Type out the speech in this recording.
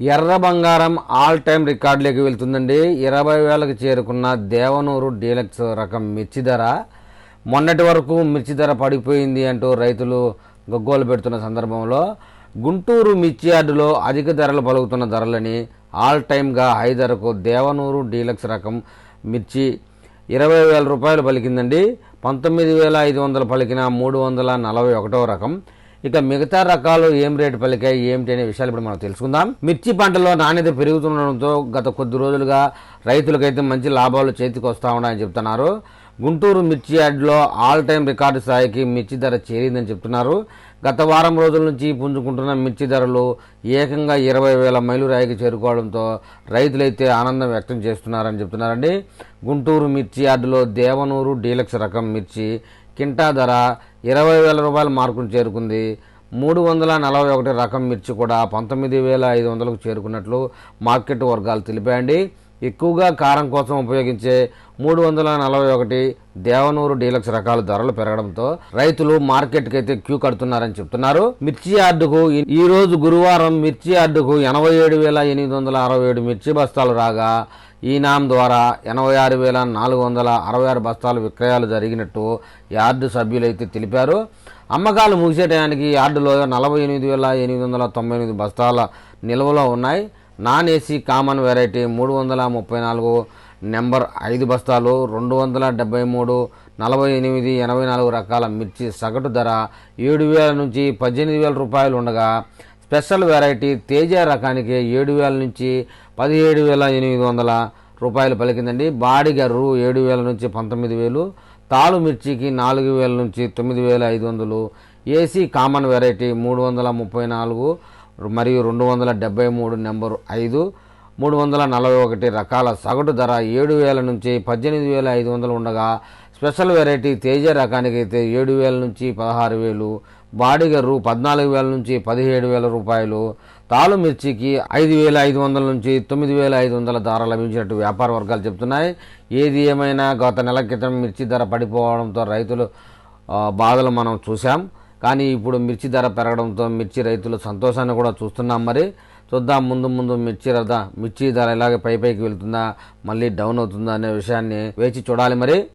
ఎర్ర బంగారం all time రికార్డులోకి వెళ్తుందండి. ఇరవై వేలకు చేరుకున్న దేవనూరు డీలక్స్ రకం మిర్చి ధర. మొన్నటి వరకు మిర్చి ధర పడిపోయింది అంటూ రైతులు గగ్గోలు పెడుతున్న సందర్భంలో గుంటూరు మిర్చి యార్డులో అధిక ధరలు పలుకుతున్న ధరలని ఆల్ టైమ్గా హై ధరకు దేవనూరు డీలక్స్ రకం మిర్చి ఇరవై వేల రూపాయలు పలికిందండి. పంతొమ్మిది వేల ఐదు వందలు పలికిన మూడు వందల నలభై ఒకటో రకం. ఇక మిగతా రకాలు ఏం రేటు పలికాయి ఏమిటి అనే విషయాలు ఇప్పుడు మనం తెలుసుకుందాం. మిర్చి పంటలో నాణ్యత పెరుగుతుండడంతో గత కొద్ది రోజులుగా రైతులకైతే మంచి లాభాలు చేతికి వస్తా ఉన్నాయని చెప్తున్నారు. గుంటూరు మిర్చి యార్డ్లో ఆల్ టైం రికార్డు స్థాయికి మిర్చి ధర చేరిందని చెప్తున్నారు. గత వారం రోజుల నుంచి పుంజుకుంటున్న మిర్చి ధరలు ఏకంగా ఇరవై వేల మైలురాయికి చేరుకోవడంతో రైతులైతే ఆనందం వ్యక్తం చేస్తున్నారని చెప్తున్నారండి. గుంటూరు మిర్చి యార్డులో దేవనూరు డీలక్స్ రకం మిర్చి కింటా ధర ఇరవై వేల రూపాయల మార్కులు చేరుకుంది. మూడు వందల నలభై ఒకటి రకం మిర్చి కూడా పంతొమ్మిది వేల ఐదు వందలకు చేరుకున్నట్లు మార్కెట్ వర్గాలు తెలిపాయండి. ఎక్కువగా కారం కోసం ఉపయోగించే మూడు వందల నలభై ఒకటి దేవనూరు డీలక్స్ రకాల ధరలు పెరగడంతో రైతులు మార్కెట్కి అయితే క్యూ కడుతున్నారని చెప్తున్నారు. మిర్చి యార్డుకు ఈ- ఈ రోజు గురువారం మిర్చి యార్డుకు ఎనభై ఏడు వేల ఎనిమిది వందల అరవై ఏడు మిర్చి బస్తాలు రాగా ఈ నామ్ ద్వారా ఎనభై ఆరు వేల నాలుగు వందల అరవై ఆరు బస్తాలు విక్రయాలు జరిగినట్టు యార్డు సభ్యులైతే తెలిపారు. అమ్మకాలు ముగిసే టయానికి యార్డులో నలభై ఎనిమిది వేల ఎనిమిది వందల తొంభై ఎనిమిది బస్తాల నిల్వలో ఉన్నాయి. నాన్ ఏసీ కామన్ వెరైటీ మూడు వందల ముప్పై నాలుగు నెంబర్ ఐదు బస్తాలు రెండు వందల డెబ్బై మూడు నలభై ఎనిమిది ఎనభై నాలుగు రకాల మిర్చి సగటు ధర ఏడు వేల నుంచి పద్దెనిమిది వేల రూపాయలు ఉండగా స్పెషల్ వెరైటీ తేజ రకానికి ఏడు వేల నుంచి పదిహేడు వేల ఎనిమిది వందల రూపాయలు పలికిందండి. బాడిగర్రు ఏడు వేల నుంచి పంతొమ్మిది వేలు తాలు మిర్చికి నాలుగు వేల నుంచి తొమ్మిది వేల ఐదు వందలు ఏసీ కామన్ వెరైటీ మూడు వందల ముప్పై నాలుగు మరియు రెండు వందల డెబ్బై మూడు నెంబరు ఐదు మూడు వందల నలభై ఒకటి రకాల సగటు ధర ఏడు వేల నుంచి పద్దెనిమిది వేల ఐదు వందలు ఉండగా స్పెషల్ వెరైటీ తేజ రకానికి అయితే ఏడు వేల నుంచి పదహారు వేలు బాడిగ రూ పద్నాలుగు వేల నుంచి పదిహేడు వేల రూపాయలు తాలు మిర్చికి ఐదు వేల ఐదు వందల నుంచి తొమ్మిది వేల ఐదు వందల ధర లభించినట్టు వ్యాపార వర్గాలు చెబుతున్నాయి. ఏది ఏమైనా గత నెల క్రితం మిర్చి ధర పడిపోవడంతో రైతులు బాధలు మనం చూసాం కానీ ఇప్పుడు మిర్చి ధర పెరగడంతో మిర్చి రైతులు సంతోషాన్ని కూడా చూస్తున్నాం. మరి చూద్దాం ముందు ముందు మిర్చి రథ మిర్చి ధర ఇలాగే పై పైకి వెళ్తుందా మళ్ళీ డౌన్ అవుతుందా అనే విషయాన్ని వేచి చూడాలి మరి.